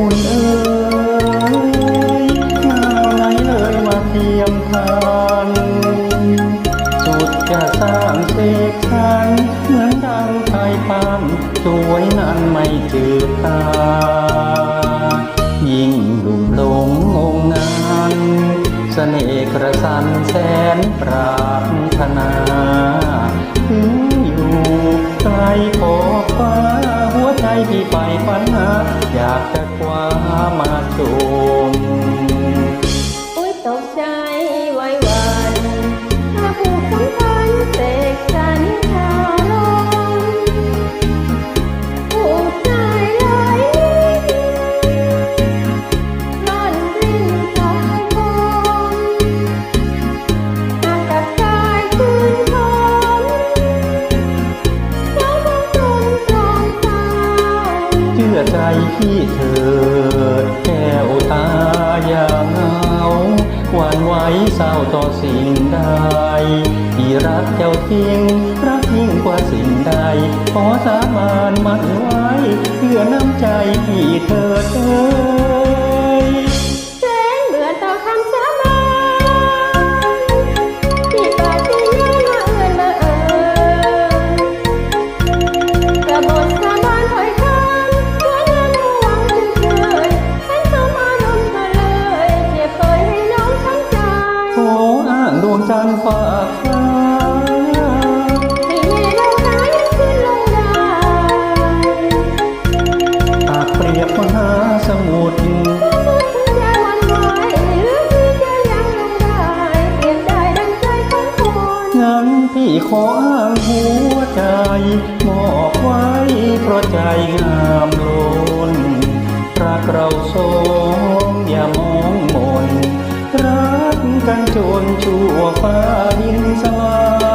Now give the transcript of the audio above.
คุณเอ๋ยงาวไหนเลยมาเทียมทานสุดจะสร้างเสกสรรเหมือนดังไทยปานสวยนั้นไม่จืดตา ยิ่งลุ่มหลงงงงานเสน่ห์กระสันแสนปรารถนา ใจพี่เถิดแก้วตาอย่าเงาหวั่นไว้เศร้าต่อสิ่งใดที่รักเจ้าจริง รักยิ่งกว่าสิ่งใด ขอสามานมั่นไว้เพื่อน้ำใจพี่เธอ จันทร์ฝากฟ้าที่มีดาวฟ้ายังขึ้นลงได้หากเปรียบมหาสมุทรคุณจะหวันไหวหรือพี่จะยังลงได้เปลี่ยนได้ดังใจของคนงั้นพี่ขออ้างหัวใจมอบไว้เพราะใจงามล้ มนรักกันจนชั่วฟ้าดินสลาย